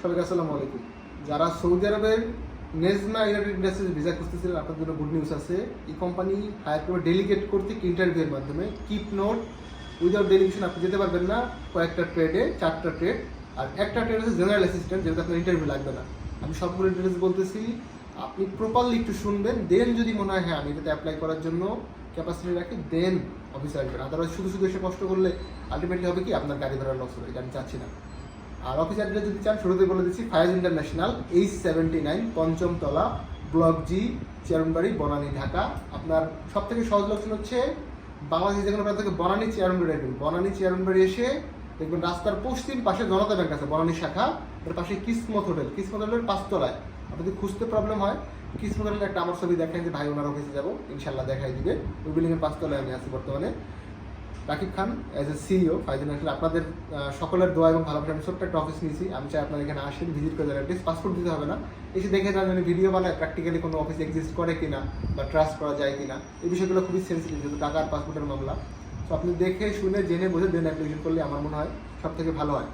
সবাইকে আসসালামু আলাইকুম। যারা সৌদি আরবের নেজমা ইউনাইটেড ইন্ডাস্ট্রিজ ভিসা খুঁজতেছিলেন আপনার জন্য গুড নিউজ আছে। এই কোম্পানি হায়ার করবে ডেলিগেট করতে ইন্টারভিউয়ের মাধ্যমে। কিপ নোট উইদাউট ডেলিগেশন আপনি যেতে পারবেন না। কয়েকটা ট্রেডে চারটা ট্রেড আর একটা ট্রেড হচ্ছে জেনারেল অ্যাসিস্ট্যান্ট যেটাতে আপনার ইন্টারভিউ লাগবে না। আমি সবগুলো ডিটেলস বলতেছি, আপনি প্রপারলি একটু শুনবেন দেন যদি মনে হয় হ্যাঁ আমি এটাতে অ্যাপ্লাই করার জন্য ক্যাপাসিটি রাখি দেন অফিসে আসবেন। আদারওয়াইজ শুধু শুধু এসে কষ্ট করলে আলটিমেটলি হবে কি, আপনার গাড়ি ধরার লস হবে, এটা আমি চাচ্ছি না। আর অফিস অ্যাড্রেস যদি চান শুরুতে বলে দিচ্ছি Fayaz International H seventy nine পঞ্চম তলা ব্লক জি চেয়ারনবাড়ি বনানী ঢাকা আপনার সব থেকে সহজ লোকেশন হচ্ছে বাংলাদেশ যে কোনো প্রান্ত থেকে বনানী চেয়ারনবাড়ি আসবেন বনানী চেয়ারনবাড়ি এসে দেখবেন রাস্তার পশ্চিম পাশে জনতা ব্যাংক আছে বনানী শাখা। এর পাশে কিসমত হোটেল। কিসমত হোটেলের পাঁচতলায়। আপনার যদি খুঁজতে প্রবলেম হয়, কিসমত হোটেলের একটা আমার ছবি দেখেন যে, ভাই, ওনার অফিসে যাব। ইনশাল্লাহ দেখাই দিবে। ওই বিল্ডিংয়ের পাঁচতলায় আমি আছি বর্তমানে। Rakib Khan as a CEO ফাইজেন আসলে আপনাদের সকলের দোয়া এবং ভালোবাসা, আমি ছোট্ট একটা অফিস নিয়েছি। আমি চাই আপনারা এখানে আসেন ভিজিট করে যান অ্যাটলিস্ট পাসপোর্ট দিতে হবে না। এসে দেখে যান মানে ভিডিও বানায় প্র্যাকটিক্যালি কোনো অফিস এক্সিস্ট করে কিনা বা ট্রাস্ট করা যায় কিনা। এই বিষয়গুলো খুবই সেন্সিটিভ যেহেতু টাকা আর পাসপোর্টের মামলা। তো আপনি দেখে, শুনে, জেনে, বুঝে দেন অ্যাপ্লিকেশন করলে আমার মনে হয় সব থেকে ভালো হয়।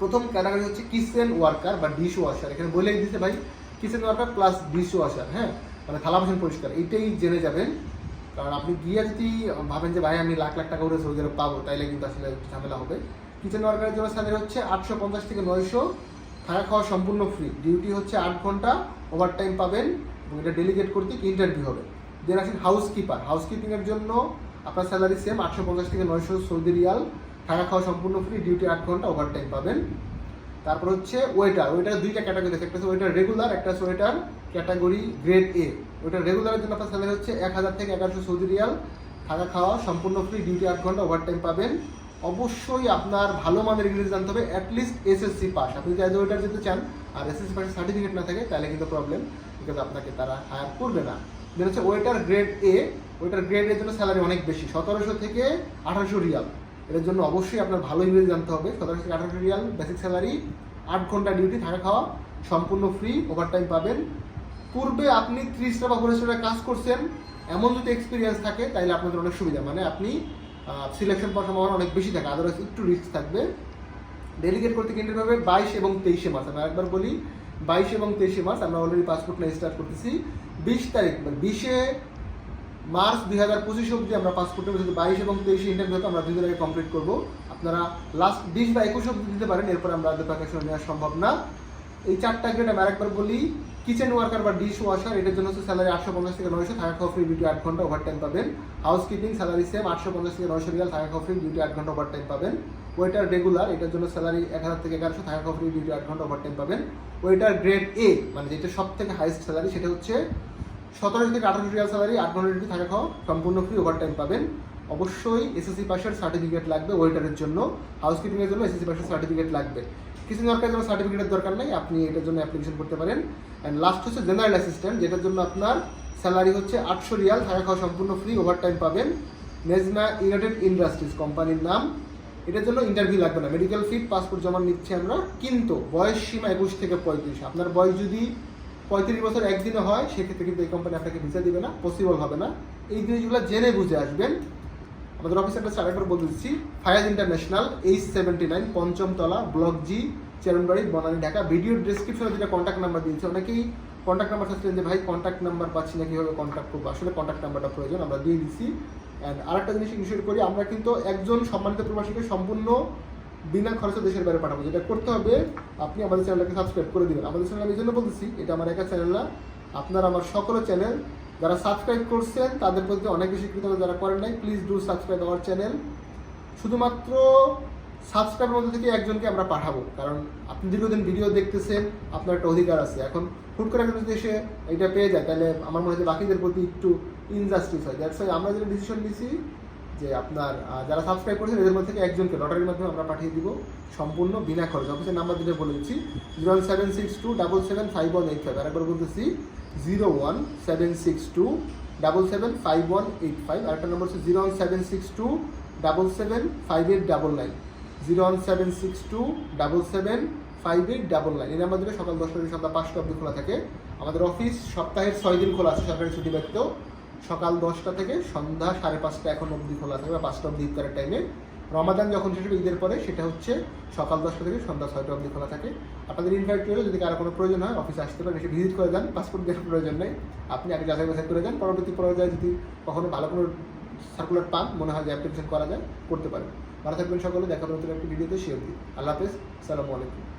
প্রথম ক্যাটাগরি হচ্ছে কিচেন ওয়ার্কার বা ডিশ ওয়াশার এখানে বলেই দিতে ভাই kitchen worker plus dish washer হ্যাঁ? মানে থালা বাসন পরিষ্কার এইটাই জেনে যাবেন কারণ আপনি গিয়ে যদি ভাবেন যে ভাই আমি লাখ লাখ টাকা করে সৌদি আরব পাবো, তাইলে কিন্তু আসলে ঝামেলা হবে। কিচেন ওয়ার্কারের জন্য স্যালারি হচ্ছে আটশো পঞ্চাশ থেকে নয়শো। থাকা খাওয়া সম্পূর্ণ ফ্রি ডিউটি হচ্ছে আট ঘণ্টা। ওভার টাইম পাবেন এবং এটা ডেলিগেট করতে ইন্টারভিউ হবে। দেন আসেন হাউসকিপার হাউসকিপিংয়ের জন্য আপনার স্যালারি সেম আটশো পঞ্চাশ থেকে নয়শো সৌদি রিয়াল। থাকা খাওয়া সম্পূর্ণ ফ্রি ডিউটি আট ঘণ্টা ওভার টাইম পাবেন। তারপর হচ্ছে ওয়েটার ওয়েটার দুইটা ক্যাটাগরি আছে একটা ওয়েটার রেগুলার একটা হচ্ছে waiter category grade A waiter রেগুলারের জন্য আপনার স্যালারি হচ্ছে এক হাজার থেকে এগারোশো সৌদি রিয়াল। থাকা খাওয়া, সম্পূর্ণ ফ্রি ডিউটি আট ঘণ্টা ওভার টাইম পাবেন। অবশ্যই আপনার ভালো মানের ইংরেজি জানতে হবে অ্যাটলিস্ট এসএসসি পাস আপনি যদি ওয়েটার যেতে চান আর এসএসসি পাসের সার্টিফিকেট না থাকে, তাহলে কিন্তু প্রবলেম বিকজ আপনাকে তারা হায়ার করবে না। দেন হচ্ছে waiter grade A waiter grade এর জন্য স্যালারি অনেক বেশি, সতেরোশো থেকে আঠারোশো রিয়াল। এর জন্য অবশ্যই আপনার ভালো ইংরেজি জানতে হবে। সতেরোশো আঠারোশো রিয়াল বেসিক স্যালারি আট ঘণ্টা ডিউটি থাকা খাওয়া, সম্পূর্ণ ফ্রি ওভার টাইম পাবেন। পূর্বে আপনি ত্রিশটা বা পঁচিশটা কাজ করছেন, এমন যদি এক্সপিরিয়েন্স থাকে তাহলে আপনাদের অনেক সুবিধা। মানে আপনি সিলেকশন পাওয়ার সম্ভাবনা অনেক বেশি থাকে আদারওয়াইজ একটু রিস্ক থাকবে। ডেলিগেট করতে কেন্দ্র হবে বাইশ এবং তেইশে মার্চ। আমরা একবার বলি, বাইশ এবং তেইশে মার্চ, আমরা অলরেডি পাসপোর্ট নিয়ে স্টার্ট করতেছি। বিশ তারিখ মানে বিশে মার্চ দুই হাজার পঁচিশ অব্দি আমরা পাসপোর্টের যদি বাইশ এবং তেইশে ইন্টারভিউ আমরা দুই আগে কমপ্লিট করব। আপনারা লাস্ট বিশ বা একুশ অব্দি দিতে পারেন, এরপর আমরা প্যাকেশন নেওয়া সম্ভব না। এই চারটা গ্রেড আমি আরেকবার বলি কিচেন ওয়ার্কার বা ডিশ ওয়াশার এটার জন্য হচ্ছে স্যালারি আটশো পঞ্চাশ থেকে নয়শো, থাকা খাওয়া ফ্রি ডিউটি আট ঘণ্টা ওভার টাইম পাবেন। হাউস কিপিং স্যালারি সেম আটশো পঞ্চাশ থেকে নয়শো রিয়াল, থাকা খাওয়া ফ্রি ডিউটি আট ঘণ্টা ওভার টাইম পাবেন। ওয়েটার রেগুলার এটার জন্য স্যালারি এক হাজার থেকে এগারোশো, থাকা খাওয়া ফ্রি ডিউটি আট ঘণ্টা ওভার টাইম পাবেন। ওয়েটার গ্রেড এ মানে যেটা সব থেকে হাইস্ট স্যালারি সেটা হচ্ছে সতেরোশো থেকে আঠারোশো রিয়াল স্যালারি আট ঘণ্টা ডিউটি থাকা খাওয়া, সম্পূর্ণ ফ্রি ওভার টাইম পাবেন। অবশ্যই এসএসসি পাসের সার্টিফিকেট লাগবে ওয়েটারের জন্য হাউসকিপিং এর জন্য এসএসসি পাসের সার্টিফিকেট লাগবে। কিছু দরকার জন্য সার্টিফিকেটের দরকার নেই, আপনি এটার জন্য অ্যাপ্লিকেশন করতে পারেন। অ্যান্ড লাস্ট হচ্ছে জেনারেল অ্যাসিস্ট্যান্ট যেটার জন্য আপনার স্যালারি হচ্ছে আটশো রিয়াল, থাকা খাওয়া সম্পূর্ণ ফ্রি ওভার টাইম পাবেন। নেজমা ইউনাইটেড ইন্ডাস্ট্রিজ কোম্পানির নাম। এটার জন্য ইন্টারভিউ লাগবে না। মেডিকেল ফিট পাসপোর্ট জমা নিচ্ছি আমরা, কিন্তু বয়স সীমা একুশ থেকে পঁয়ত্রিশ। আপনার বয়স যদি পঁয়ত্রিশ বছর একদিনে হয়, সেক্ষেত্রে কিন্তু এই কোম্পানি আপনাকে ভিসা দিবে না পসিবল হবে না। এই জিনিসগুলো জেনে বুঝে আসবেন। আমাদের অফিস অ্যাড্রেস আরেকবার বলে দিচ্ছি Fayaz International H seventy nine পঞ্চমতলা block G Chairmanbari Banani Dhaka video ডিসক্রিপশনে যেটা কন্ট্যাক্ট নাম্বার দিয়েছে, অনেকেই কন্ট্যাক্ট নাম্বার চাচ্ছিলেন যে ভাই কন্ট্যাক্ট নাম্বার পাচ্ছি না, কীভাবে কন্ট্যাক্ট করব? আসলে কন্ট্যাক্ট নাম্বারটা প্রয়োজন, আমরা দিয়ে দিচ্ছি। অ্যান্ড আরেকটা জিনিস ইনশিওর করি, আমরা কিন্তু একজন সম্মানিত প্রবাসীকে সম্পূর্ণ বিনা খরচে দেশের বাইরে পাঠাবো। যেটা করতে হবে, আপনি আমাদের চ্যানেলটাকে সাবস্ক্রাইব করে দিবেন। আমাদের চ্যানেল আমি এই জন্য বলতেছি, এটা আমার একা চ্যানেল না। আপনার আমার সকল চ্যানেল যারা সাবস্ক্রাইব করছেন, তাদের প্রতি অনেক বেশি কৃতজ্ঞতা যারা করেন নাই please do subscribe our channel শুধুমাত্র সাবস্ক্রাইবের মধ্যে থেকে একজনকে আমরা পাঠাবো। কারণ আপনি দীর্ঘদিন ভিডিও দেখতেছেন, আপনার একটা অধিকার আছে। এখন হুট করে যদি এসে এটা পেয়ে যায়, তাহলে আমার মনে হয় বাকিদের প্রতি একটু ইনজাস্টিস হয়। দ্যাটস আমরা যেটা ডিসিশন নিয়েছি যে আপনার যারা সাবস্ক্রাইব করেছেন, এদের মধ্যে থেকে একজনকে লটারির মাধ্যমে আমরা পাঠিয়ে দিব সম্পূর্ণ বিনা খরচ। অফিসের নাম্বার দিতে বলে দিচ্ছি zero one seven six two double seven five one eight five আর আরেকবার বলতেছি zero one seven six two double seven five one eight five আরেকটা নম্বর হচ্ছে zero one seven six two double seven five eight double nine zero one seven six two double seven five eight double nine এই number দিলে সকাল দশটা থেকে সন্ধ্যা পাঁচটা অবধি খোলা থাকে। আমাদের অফিস সপ্তাহের ছয় দিন খোলা আছে, সরকারি ছুটি ব্যতীত। সকাল দশটা থেকে সন্ধ্যা সাড়ে পাঁচটা এখন অবধি খোলা থাকে বা পাঁচটা অবধি ইফতারের টাইমে রমাদান যখন শেষ হবে ঈদের পরে, সেটা হচ্ছে সকাল দশটা থেকে সন্ধ্যা ছয়টা অবধি খোলা থাকে। আপনাদের ইনভাইট করে যদি কারও কোনো প্রয়োজন হয় অফিসে আসতে পারেন, এসে ভিজিট করে যান পাসপোর্ট দেওয়ার প্রয়োজন নেই। আপনি আগে যাচাই বাছাই করে যান, পরবর্তী পর্যায়ে যদি কখনো ভালো কোনো সার্কুলার পান, মনে হয় যে অ্যাপ্লিকেশন করা যায়, করতে পারেন। ভালো থাকবেন সকলে, দেখা নতুন একটি ভিডিওতে শিওর দিই আল্লাহ হাফেজ সালামু আলাইকুম।